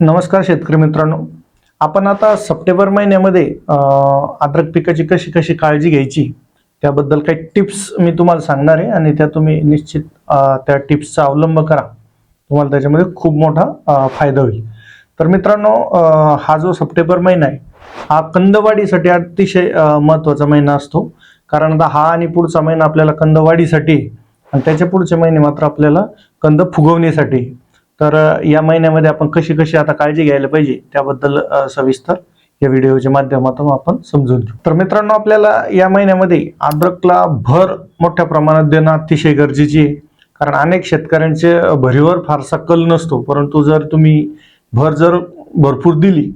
नमस्कार शेतकरी मित्रांनो. आपण आता सप्टेंबर महिन्यामध्ये अद्रक पिकाची कशी कशी काळजी घ्यायची त्याबद्दल काही टिप्स मी तुम्हाला सांगणार आहे आणि त्या तुम्ही निश्चित त्या टिप्सचा अवलंब करा. तुम्हाला त्याच्यामध्ये खूप मोठा फायदा होईल. तर मित्रांनो हा जो सप्टेंबर महिना आहे हा कंदवाढीसाठी अतिशय महत्त्वाचा महिना असतो. कारण आता हा आणि पुढचा महिना आपल्याला कंदवाढीसाठी आणि त्याच्या पुढचे महिने मात्र आपल्याला कंद फुगवण्यासाठी तर या महिन्यामध्ये आपण कशी कशी आता काळजी घ्यायला पाहिजे त्याबद्दल सविस्तर या व्हिडिओच्या माध्यमातून आपण समजून घेऊ. तर मित्रांनो आपल्याला या महिन्यामध्ये अद्रकला भर मोठ्या प्रमाणात देणं अतिशय गरजेची आहे. कारण अनेक शेतकऱ्यांचे भरीवर फारसा कल नसतो. परंतु जर तुम्ही भर जर भरपूर दिली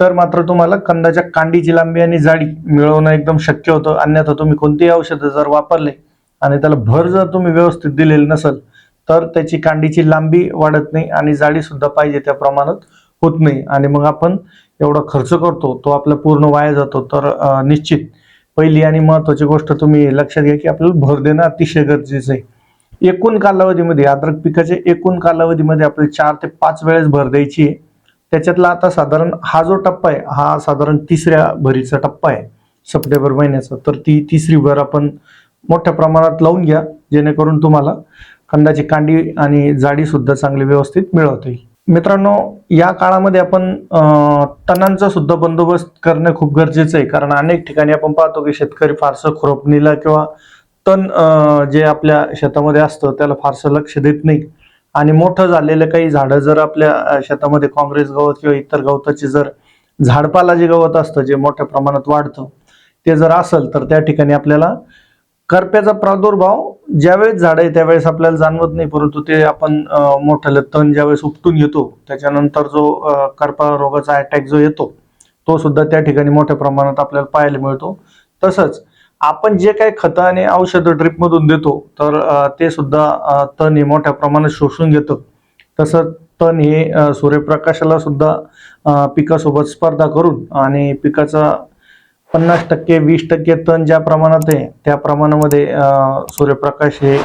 तर मात्र तुम्हाला कंदाच्या कांडीची लांबी आणि जाडी मिळवणं एकदम शक्य होतं. अन्यथा तुम्ही कोणतेही औषधं जर वापरले आणि त्याला भर जर तुम्ही व्यवस्थित दिलेली नसेल तर त्याची कांडीची लांबी वाढत नाही आणि जाडी सुद्धा पाहिजे त्या प्रमाणात होत नाही. आणि मग आपण एवढा खर्च करतो तो आपला पूर्ण वाया जातो. तर निश्चित पहिली आणि महत्वाची गोष्ट तुम्ही लक्षात घ्या की आपल्याला भर देणं अतिशय गरजेचं आहे. एकूण कालावधीमध्ये अद्रक पिकाच्या एकूण कालावधीमध्ये आपल्याला चार ते पाच वेळेस भर द्यायची आहे. त्याच्यातला आता साधारण हा जो टप्पा आहे हा साधारण तिसऱ्या भरीचा टप्पा आहे सप्टेंबर महिन्याचा. तर ती तिसरी भर आपण मोठ्या प्रमाणात लावून घ्या जेणेकरून तुम्हाला कंदाची कांडी आणि जाडी सुद्धा चांगली व्यवस्थित मिळवते मित्रांनो या काळामध्ये आपण तणांचा सुद्धा बंदोबस्त करणं खूप गरजेचं आहे. कारण अनेक ठिकाणी आपण पाहतो की शेतकरी फारसं खुरपणीला किंवा तण जे आपल्या शेतामध्ये असतं त्याला फारसं लक्ष देत नाही. आणि मोठं झालेलं काही झाडं जर आपल्या शेतामध्ये काँग्रेस गवत किंवा इतर गवताचे जर झाडपाला जे गवत असतं जे मोठ्या प्रमाणात वाढतं ते जर असेल तर त्या ठिकाणी आपल्याला करप्याचा प्रादुर्भाव ज्यावेळेस झाड आहे त्यावेळेस आपल्याला जाणवत नाही परंतु ते आपण मोठ्याला मोठं तण ज्यावेळेस उपटून येतो त्याच्यानंतर जो करपा रोगाचा अटॅक जो येतो तो सुद्धा त्या ठिकाणी मोठ्या प्रमाणात आपल्याला पाहायला मिळतो. तसंच आपण जे काही खतं आणि औषधं ड्रिपमधून देतो तर ते सुद्धा तण हे मोठ्या प्रमाणात शोषून घेतं. तसंच तण हे सूर्यप्रकाशाला सुद्धा पिकासोबत स्पर्धा करून आणि पिकाचा पन्नास टक्के वीस टक्के तण ज्या प्रमाणात आहे त्या प्रमाणामध्ये सूर्यप्रकाश हे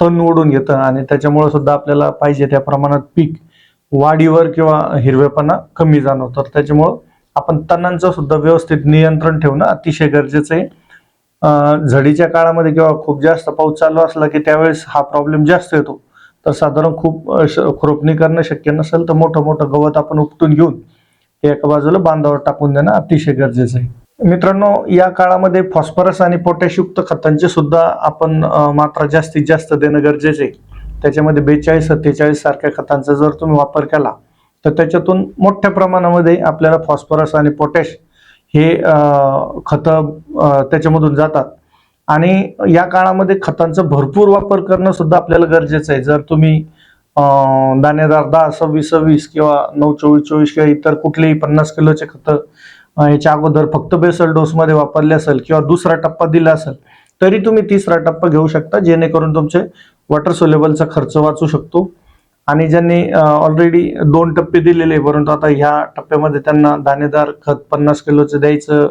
तण ओढून घेतं आणि त्याच्यामुळे सुद्धा आपल्याला पाहिजे त्या प्रमाणात पीक वाढीवर किंवा हिरवेपणा कमी जाणवतो. तर त्याच्यामुळं आपण तणांचं सुद्धा व्यवस्थित नियंत्रण ठेवणं अतिशय गरजेचं आहे. झडीच्या काळामध्ये किंवा खूप जास्त पाऊस चालू असला की त्यावेळेस हा प्रॉब्लेम जास्त येतो. तर साधारण खूप श- खुरपणी करणं शक्य नसेल तर मोठं मोठं गवत आपण उपटून घेऊन हे एका बाजूला बांधावर टाकून देणं अतिशय गरजेचं आहे. मित्रांनो या काळामध्ये फॉस्फरस आणि पोटॅशयुक्त खतांची सुद्धा आपण मात्रा जास्तीत जास्त देणं गरजेचे आहे. त्याच्यामध्ये बेचाळीस सत्तेचाळीस सारख्या खतांचा जर तुम्ही वापर केला तर त्याच्यातून मोठ्या प्रमाणामध्ये आपल्याला फॉस्फरस आणि पोटॅश हे खतं त्याच्यामधून जातात. आणि या काळामध्ये खतांचा भरपूर वापर करणं सुद्धा आपल्याला गरजेचं आहे. जर तुम्ही दाणेदार दहा सव्वीस सव्वीस किंवा नऊ चोवीस चोवीस किंवा इतर कुठलेही पन्नास किलोचे खतं याच्या अगोदर फक्त बेसल डोसमध्ये वापरले असेल किंवा दुसरा टप्पा दिला असेल तरी तुम्ही तिसरा टप्पा घेऊ शकता जेणेकरून तुमचे वॉटर सोलेबलचा खर्च वाचू शकतो. आणि ज्यांनी ऑलरेडी दोन टप्पे दिलेले परंतु आता ह्या टप्प्यामध्ये त्यांना दाणेदार खत पन्नास किलोचं द्यायचं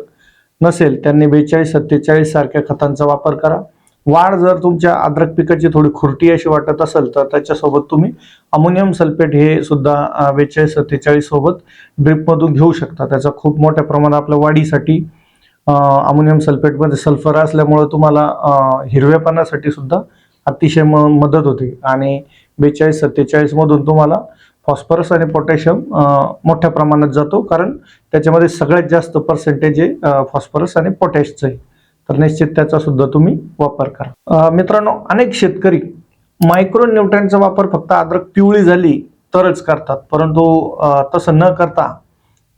नसेल त्यांनी बेचाळीस सत्तेचाळीस सारख्या खतांचा वापर करा. वाढ जर तुमच्या अद्रक पिकाची थोडी खुरटी अशी वाटत असेल तर त्याच्यासोबत तुम्ही अमोनियम सल्फेट हे सुद्धा बेचाळीस सत्तेचाळीस सोबत ड्रिपमधून घेऊ शकता. त्याचा खूप मोठ्या प्रमाणात आपल्या वाढीसाठी अमोनियम सल्फेटमध्ये सल्फर असल्यामुळे तुम्हाला हिरव्यापणासाठी सुद्धा अतिशय म मदत होते. आणि बेचाळीस सत्तेचाळीसमधून तुम्हाला फॉस्फरस आणि पोटॅशियम मोठ्या प्रमाणात जातो. कारण त्याच्यामध्ये सगळ्यात जास्त पर्सेंटेज आहे फॉस्फरस आणि पोटॅशचं आहे. तर निश्चित त्याचा सुद्धा तुम्ही वापर करा. मित्रांनो अनेक शेतकरी मायक्रो न्यूट्रनचा वापर फक्त अद्रक पिवळी झाली तरच करतात. परंतु तसं न करता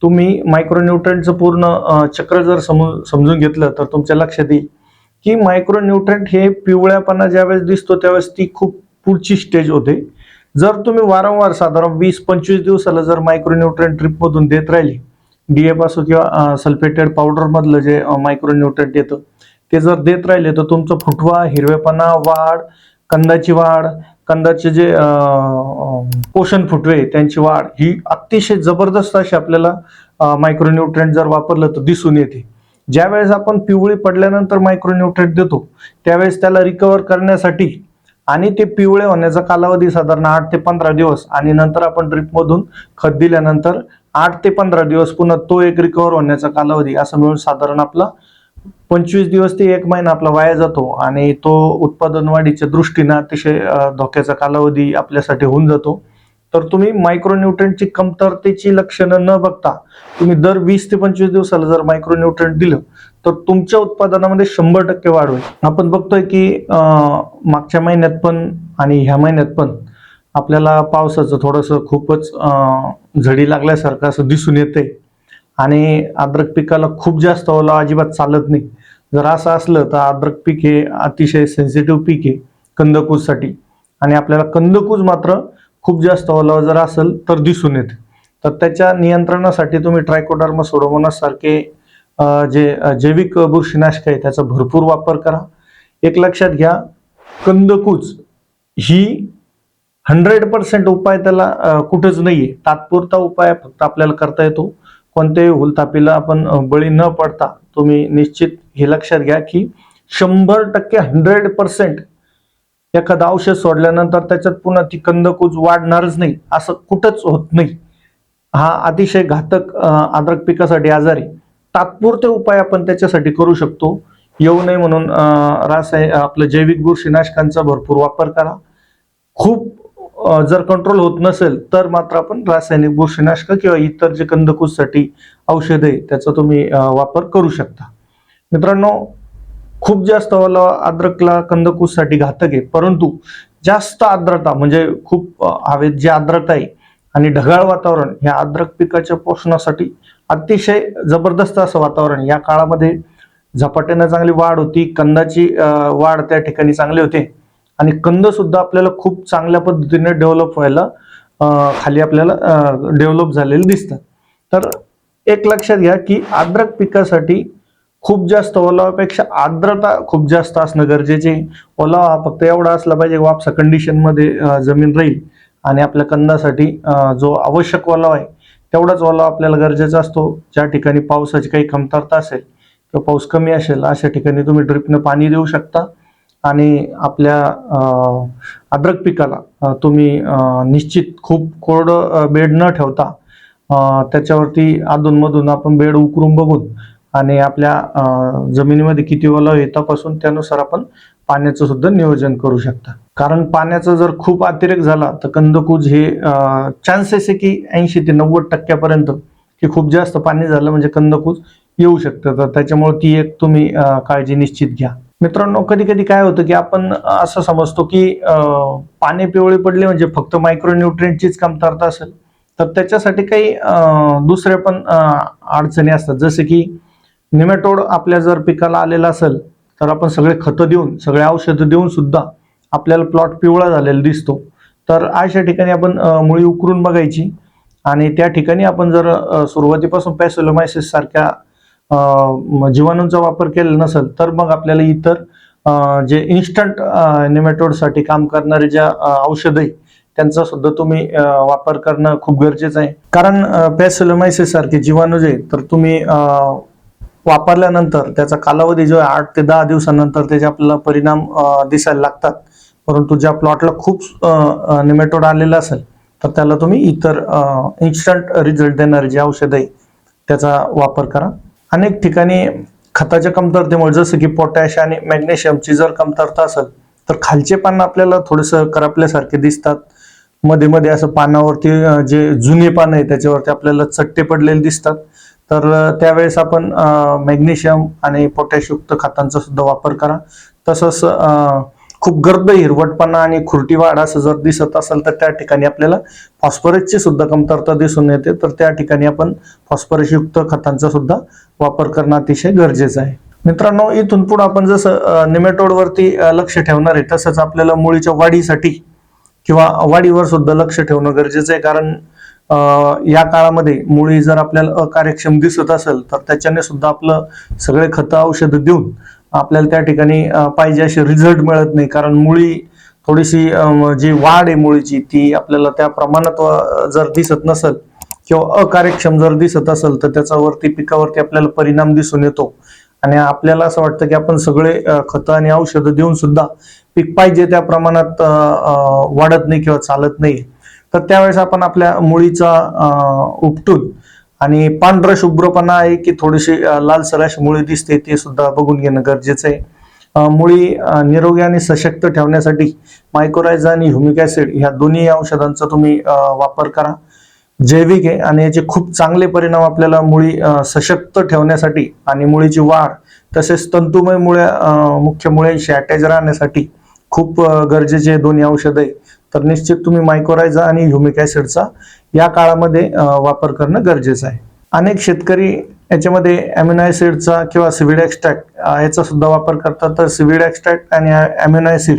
तुम्ही मायक्रो न्यूट्रंटचं पूर्ण चक्र जर समू समजून घेतलं तर तुमच्या लक्षात येईल की मायक्रो न्यूट्रंट हे पिवळ्यापणा ज्यावेळेस दिसतो त्यावेळेस ती खूप पुढची स्टेज होते. जर तुम्ही वारंवार साधारण वीस पंचवीस दिवसाला जर मायक्रो न्यूट्रंट ट्रिपमधून देत राहिली डीएफ असो किंवा सल्फेटेड पावडरमधलं जे मायक्रोन्यूट्रंट येतं ते जर देत राहिले तर तुमचं फुटवा हिरवेपणा वाढ कंदाची वाढ कंदाचे जे पोषण फुटवे त्यांची वाढ ही अतिशय जबरदस्त अशी आपल्याला मायक्रोन्यूट्रंट जर वापरलं तर दिसून येते. ज्यावेळेस आपण पिवळी पडल्यानंतर मायक्रोन्यूट्रंट देतो त्यावेळेस त्याला रिकवर करण्यासाठी आणि ते पिवळे होण्याचा कालावधी साधारण आठ ते पंधरा दिवस आणि नंतर आपण ड्रिपमधून खत दिल्यानंतर आठ ते पंधरा दिवस पुन्हा तो एक रिकवर होण्याचा कालावधी असं मिळून साधारण आपला पंचवीस दिवस ते एक महिना आपला वाया जातो आणि तो उत्पादन वाढीच्या दृष्टीनं अतिशय धोक्याचा कालावधी आपल्यासाठी होऊन जातो. तर तुम्ही मायक्रोन्यूट्रंटची कमतरतेची लक्षणं न बघता तुम्ही दर वीस ते पंचवीस दिवसाला जर मायक्रोन्यूट्रंट दिलं तर तुमच्या उत्पादनामध्ये शंभर टक्के वाढ होईल. आपण बघतोय की मागच्या महिन्यात पण आणि ह्या महिन्यात पण आपल्याला पावसाचं थोडंसं खूपच झडी लागल्यासारखं असं दिसून येते आणि अद्रक पिकाला खूप जास्त ओलावा अजिबात चालत नाही. जर असं असलं तर अद्रक पीक हे अतिशय सेन्सिटिव्ह पीक आहे कंदकूजसाठी. आणि आपल्याला कंदकूज मात्र खूप जास्त ओलावा जर असेल तर दिसून येते. तर त्याच्या नियंत्रणासाठी तुम्ही ट्रायकोडर्मा सोडोमोनासारखे जे जैविक बुरशीनाशक आहे त्याचा भरपूर वापर करा. एक लक्षात घ्या कंदकूज ही हंड्रेड पर्सेंट उपाय त्याला अं, कुठंच नाहीये. तात्पुरता उपाय फक्त आपल्याला करता येतो. कोणत्याही हुलतापीला आपण बळी न पडता तुम्ही निश्चित हे लक्षात घ्या की शंभर टक्के हंड्रेड पर्सेंट एखादं औषध सोडल्यानंतर त्याच्यात पुन्हा ती कंदकूज वाढणारच नाही. असं कुठंच होत नाही. हा अतिशय घातक अद्रक पिकासाठी आजारी. तात्पुरते उपाय आपण त्याच्यासाठी करू शकतो. येऊ नये म्हणून रासाय आपलं जैविक बुरशीनाशकांचा भरपूर वापर करा. खूप जर कंट्रोल होत नसेल तर मात्र आपण रासायनिक बुरशीनाशक किंवा इतर जे कंदकूससाठी औषधे आहे त्याचा तुम्ही वापर करू शकता. मित्रांनो खूप जास्त ओलावा अद्रकला कंदकूससाठी घातक आहे परंतु जास्त आर्द्रता म्हणजे खूप हवेत जी आर्द्रता आहे आणि ढगाळ वातावरण ह्या अद्रक पिकाच्या पोषणासाठी अतिशय जबरदस्त असं वातावरण या काळामध्ये झपाट्यानं चांगली वाढ होती कंदाची वाढ त्या ठिकाणी चांगली होते. आणि कंद सुद्धा आपल्याला खूप चांगल्या पद्धतीने डेव्हलप व्हायला खाली आपल्याला डेव्हलप झालेले दिसतात. तर एक लक्षात घ्या की आद्रक पिकासाठी खूप जास्त ओलावापेक्षा आर्द्रता खूप जास्त असणं गरजेचे ओलावा हा फक्त एवढा असला पाहिजे वापसा कंडिशनमध्ये जमीन राहील आणि आपल्या कंदासाठी जो आवश्यक ओलावा आहे तेवढाच ओलावा आपल्याला गरजेचा असतो. ज्या ठिकाणी पावसाची काही कमतरता असेल किंवा पाऊस कमी असेल अशा ठिकाणी तुम्ही ड्रिपनं पाणी देऊ शकता. आणि आपल्या अद्रक पिकाला तुम्ही निश्चित खूप कोरडं बेड न ठेवता त्याच्यावरती अधूनमधून आपण बेड उकरून बघून आणि आपल्या जमिनीमध्ये किती ओलाव आहे तपासून त्यानुसार आपण पाण्याचं सुद्धा नियोजन करू शकता. कारण पाण्याचा जर खूप अतिरेक झाला तर कंदकूज हे चान्सेस आहे की ऐंशी ते नव्वद टक्क्यापर्यंत की खूप जास्त पाणी झालं म्हणजे कंदकूज येऊ शकतं. तर त्याच्यामुळे ती एक तुम्ही काळजी निश्चित घ्या. मित्रांनो कधी कधी काय होतं की आपण असं समजतो की पाने पिवळे पडले म्हणजे फक्त मायक्रोन्यूट्रिएंटचीच कमतरता असेल तर त्याच्यासाठी काही दुसऱ्या पण अडचणी असतात. जसे की निमेटोड आपल्या जर पिकाला आलेला असेल तर आपण सगळे खतं देऊन सगळे औषधं देऊन सुद्धा आपल्याला प्लॉट पिवळा झालेला दिसतो. तर अशा ठिकाणी आपण मुळी उकरून बघायची आणि त्या ठिकाणी आपण जर सुरुवातीपासून पॅसोलोमायसिस सारख्या जीवाणूंचा वापर केलेला नसेल तर मग आपल्याला इतर जे इन्स्टंट निमेटोडसाठी काम करणारे ज्या औषध आहे त्यांचा सुद्धा तुम्ही वापर करणं खूप गरजेचं आहे. कारण पॅसिलोमायसिस सारखे जीवाणू जे तर तुम्ही वापरल्यानंतर त्याचा कालावधी जो आहे आठ ते दहा दिवसानंतर त्याचे आपल्याला परिणाम दिसायला लागतात. परंतु ज्या प्लॉटला खूप निमेटोड आलेला असेल तर त्याला तुम्ही इतर इन्स्टंट रिझल्ट देणारे जे औषध आहे त्याचा वापर करा. अनेक ठिकाणी खताच्या कमतरतेमुळे जसं की पोटॅश आणि मॅग्नेशियमची जर कमतरता असेल तर खालचे पानं आपल्याला थोडंसं करपल्यासारखे दिसतात. मध्ये मध्ये असं पानावरती जे जुने पानं आहे त्याच्यावरती आपल्याला चट्टे पडलेले दिसतात. तर त्यावेळेस आपण मॅग्नेशियम आणि पोटॅशयुक्त खतांचा सुद्धा वापर करा. तसंच खूप गर्द हिरवटपणा आणि खुरटी असं जर दिसत असेल तर त्या ठिकाणी आपल्याला फॉस्फरसची सुद्धा कमतरता दिसून येते. तर त्या ठिकाणी आपण फॉस्फरसयुक्त खतांचा सुद्धा वापर करणं अतिशय गरजेचं आहे. मित्रांनो इथून पुढे आपण जसं निमेटोडवरती लक्ष ठेवणार आहे तसंच आपल्याला मुळीच्या वाढीसाठी किंवा वाढीवर सुद्धा लक्ष ठेवणं गरजेचं आहे. कारण या काळामध्ये मुळी जर आपल्याला अकार्यक्षम दिसत असेल तर त्याच्याने सुद्धा आपलं सगळे खतं औषधं देऊन आपल्याला त्या ठिकाणी पाहिजे असे रिझल्ट मिळत नाही. कारण मुळी थोडीशी जी वाढ आहे मुळीची ती आपल्याला त्या प्रमाणात जर दिसत नसेल किंवा अकार्यक्षम जर दिसत असेल तर त्याच्यावरती पिकावरती आपल्याला परिणाम दिसून येतो. आणि आपल्याला असं वाटतं की आपण सगळे खतं आणि औषधं देऊन सुद्धा पीक पाहिजे त्या प्रमाणात वाढत नाही किंवा चालत नाही. तर त्यावेळेस आपण आपल्या मुळीचा उपटून आणि पांढरा शुभ्रपणा आहे की थोडीशी लाल लालसर मुळी दिसते ते सुद्धा बघून घेणं गरजेचं आहे. मुळी निरोगी आणि सशक्त ठेवण्यासाठी मायक्रोरायझ आणि ह्युमिक ऍसिड ह्या दोन्ही औषधांचा तुम्ही वापर करा. जैविक आहे आणि याचे खूप चांगले परिणाम आपल्याला मुळी सशक्त ठेवण्यासाठी आणि मुळीची वाढ तसेच तंतुमय मुळ्या मुख्य मुळ्यांशी अटॅच राहण्यासाठी खूप गरजेचे दोन्ही औषध आहे. तर निश्चित तुम्ही मायक्रोरायझा आणि ह्युमिक ऍसिडचा या काळामध्ये वापर करणं गरजेचं आहे. अनेक शेतकरी याच्यामध्ये अमिनो किंवा सिविड एक्स्ट्रॅक्ट याचा सुद्धा वापर करतात. तर सिविड एक्स्ट्रॅक्ट आणि अमिनो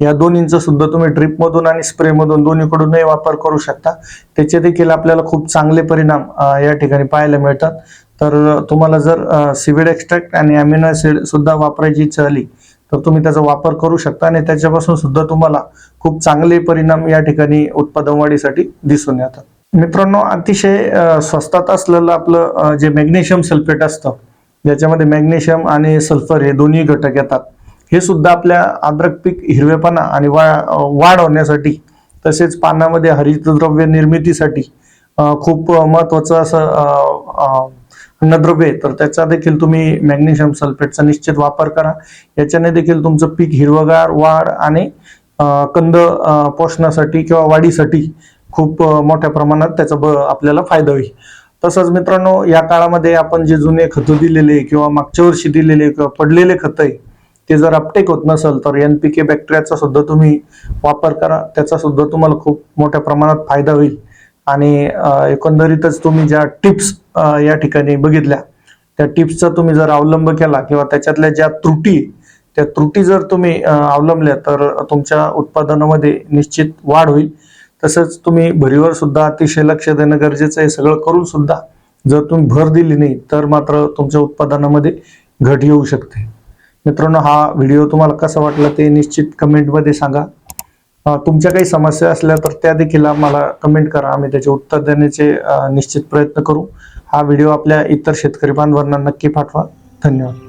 या दोन्हींचा सुद्धा तुम्ही ड्रिपमधून आणि स्प्रेमधून दोन्हीकडूनही वापर करू शकता. त्याचे देखील आपल्याला खूप चांगले परिणाम या ठिकाणी पाहायला मिळतात. तर तुम्हाला जर सिविड एक्स्ट्रॅक्ट आणि अमिनो सुद्धा वापरायची इच्छा आली तर तुम्ही त्याचा वापर करू शकता आणि त्याच्यापासून सुद्धा तुम्हाला खूप चांगले परिणाम या ठिकाणी उत्पादन वाढीसाठी दिसून येतात. मित्रांनो अतिशय स्वस्तात असलेलं आपलं जे मॅग्नेशियम सल्फेट असतं ज्याच्यामध्ये मॅग्नेशियम आणि सल्फर हे दोन्ही घटक येतात हे सुद्धा आपल्या अद्रक पीक हिरवेपणा आणि वा वाढ होण्यासाठी तसेच पानामध्ये हरितद्रव्य निर्मितीसाठी खूप महत्वाचं असं अन्नद्रव्य तर त्याचा देखील तुम्ही मॅग्नेशियम सल्फेटचा निश्चित वापर करा. याच्याने देखील तुमचं पीक हिरवगार वाढ आणि कंद पोषणासाठी किंवा वाढीसाठी खूप मोठ्या प्रमाणात त्याचा ब आपल्याला फायदा होईल. तसंच मित्रांनो या काळामध्ये आपण जे जुने खतं दिलेले किंवा मागच्या वर्षी दिलेले किंवा पडलेले खतं आहे ते जर अपटेक होत नसेल तर एन पी के बॅक्टेरियाचा सुद्धा तुम्ही वापर करा. त्याचा सुद्धा तुम्हाला खूप मोठ्या प्रमाणात फायदा होईल. आणि एकंदरीतच तुम्ही ज्या टिप्स या ठिकाणी बघितल्या त्या टिप्सचा तुम्ही जर अवलंब केला किंवा त्याच्यातल्या ज्या त्रुटी त्या त्रुटी जर तुम्ही अवलंबल्या तर तुमच्या उत्पादनामध्ये निश्चित वाढ होईल. तसंच तुम्ही भरीवर सुद्धा अतिशय लक्ष देणं गरजेचं आहे. सगळं करून सुद्धा जर तुम्ही भर दिली नाही तर मात्र तुमच्या उत्पादनामध्ये घट येऊ शकते. मित्रांनो हा व्हिडिओ तुम्हाला कसा वाटला ते निश्चित कमेंटमध्ये सांगा. तुमच्या काही समस्या असल्या तर त्या देखील आम्हाला कमेंट करा. आम्ही त्याचे उत्तर देण्याचे निश्चित प्रयत्न करू. हा व्हिडिओ आपल्या इतर शेतकरी बांधवांना नक्की पाठवा. धन्यवाद.